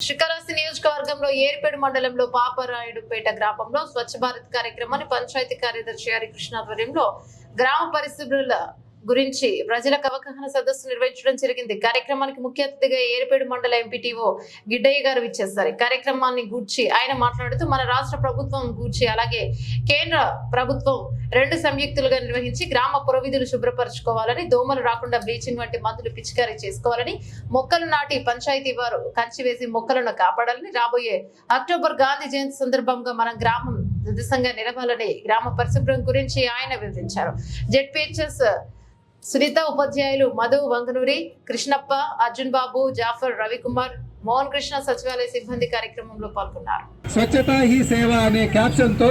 శిఖరాసి నియోజకవర్గంలో ఏర్పేడు మండలంలో పాపరాయుడుపేట గ్రామంలో స్వచ్ఛ భారత్ కార్యక్రమాన్ని పంచాయతీ కార్యదర్శి హరికృష్ణ ఆధ్వర్యంలో గ్రామ పరిశుభ్రుల గురించి ప్రజలకు అవగాహన సదస్సు నిర్వహించడం జరిగింది. కార్యక్రమానికి ముఖ్య అతిథిగా ఏర్పేడు మండల ఎంపీటీఓ గిడ్డయ్య గారు ఇచ్చేస్తారు కార్యక్రమాన్ని గూర్చి ఆయన మాట్లాడుతూ మన రాష్ట్ర ప్రభుత్వం గూర్చి అలాగే కేంద్ర ప్రభుత్వం రెండు సంయుక్తులుగా నిర్వహించి గ్రామ పురవిధులు శుభ్రపరచుకోవాలని దోమలు రాకుండా బ్లీచింగ్ వంటి మందులు పిచికారీ చేసుకోవాలని మొక్కలు నాటి పంచాయతీ వారు కంచి వేసి మొక్కలను కాపాడాలని రాబోయే అక్టోబర్ గాంధీ జయంతి సందర్భంగా మన గ్రామం దిశంగా నిలవాలని గ్రామ పరిశుభ్రం గురించి ఆయన వివరించారు. జెడ్పీహెచ్ఎస్ సునీత ఉపాధ్యాయులు మధు వంగనూరి కృష్ణప్ప అర్జున్ బాబు జాఫర్ రవికుమార్ మోహన్ కృష్ణ సచివాలయ సిబ్బంది కార్యక్రమంలో పాల్గొన్నారు. స్వచ్ఛత హీ సేవ అనే క్యాప్షన్తో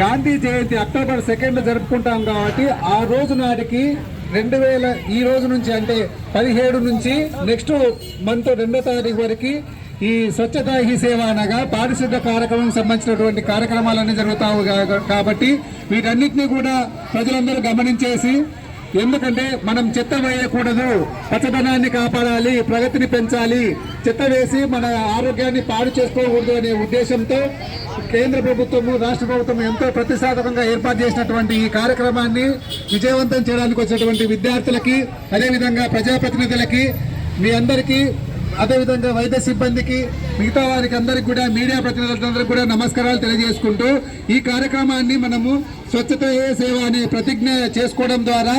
గాంధీ జయంతి అక్టోబర్ సెకండ్ జరుపుకుంటాం కాబట్టి ఆ రోజు నాటికి రెండు వేల ఈ రోజు నుంచి అంటే పదిహేడు నుంచి నెక్స్ట్ మంత్ రెండో తారీఖు వరకు ఈ స్వచ్ఛత హీ సేవ అనగా పారిశుద్ధ కార్యక్రమం సంబంధించినటువంటి కార్యక్రమాలన్నీ జరుగుతావు కాబట్టి వీటన్నిటిని కూడా ప్రజలందరూ గమనించేసి ఎందుకంటే మనం చెత్త వేయకూడదు. పచ్చదనాన్ని కాపాడాలి ప్రగతిని పెంచాలి. చెత్త వేసి మన ఆరోగ్యాన్ని పాడు చేసుకోకూడదు అనే ఉద్దేశంతో కేంద్ర ప్రభుత్వము రాష్ట్ర ప్రభుత్వం ఎంతో ప్రతిష్టాత్మకంగా ఏర్పాటు చేసినటువంటి ఈ కార్యక్రమాన్ని విజయవంతం చేయడానికి వచ్చినటువంటి విద్యార్థులకి అదేవిధంగా ప్రజాప్రతినిధులకి మీ అందరికీ అదేవిధంగా వైద్య సిబ్బందికి మిగతా వారికి అందరికి కూడా మీడియా ప్రతినిధులందరికీ కూడా నమస్కారాలు తెలియజేసుకుంటూ ఈ కార్యక్రమాన్ని మనము స్వచ్ఛత సేవ అనే ప్రతిజ్ఞ చేసుకోవడం ద్వారా